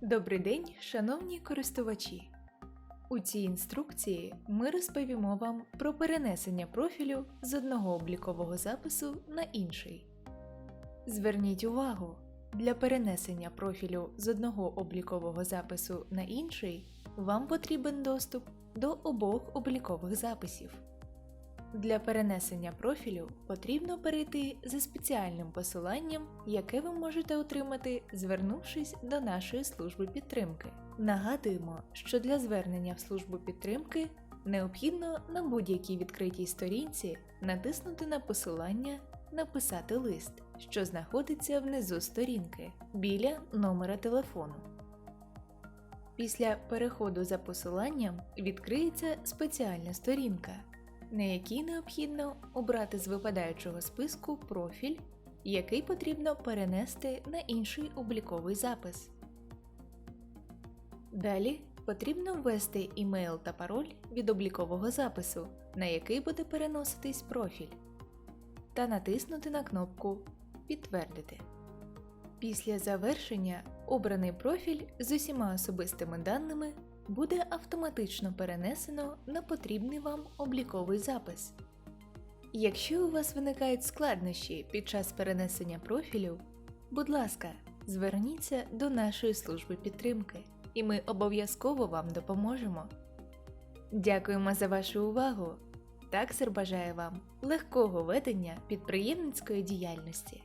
Добрий день, шановні користувачі! У цій інструкції ми розповімо вам про перенесення профілю з одного облікового запису на інший. Зверніть увагу, для перенесення профілю з одного облікового запису на інший вам потрібен доступ до обох облікових записів. Для перенесення профілю потрібно перейти за спеціальним посиланням, яке ви можете отримати, звернувшись до нашої служби підтримки. Нагадуємо, що для звернення в службу підтримки необхідно на будь-якій відкритій сторінці натиснути на посилання Написати лист, що знаходиться внизу сторінки біля номера телефону. Після переходу за посиланням відкриється спеціальна сторінка, на якій необхідно обрати з випадаючого списку профіль, який потрібно перенести на інший обліковий запис. Далі потрібно ввести імейл та пароль від облікового запису, на який буде переноситись профіль, та натиснути на кнопку Підтвердити. Після завершення обраний профіль з усіма особистими даними буде автоматично перенесено на потрібний вам обліковий запис. Якщо у вас виникають складнощі під час перенесення профілю, будь ласка, зверніться до нашої служби підтримки, і ми обов'язково вам допоможемо. Дякуємо за вашу увагу! Таксер бажає вам легкого ведення підприємницької діяльності.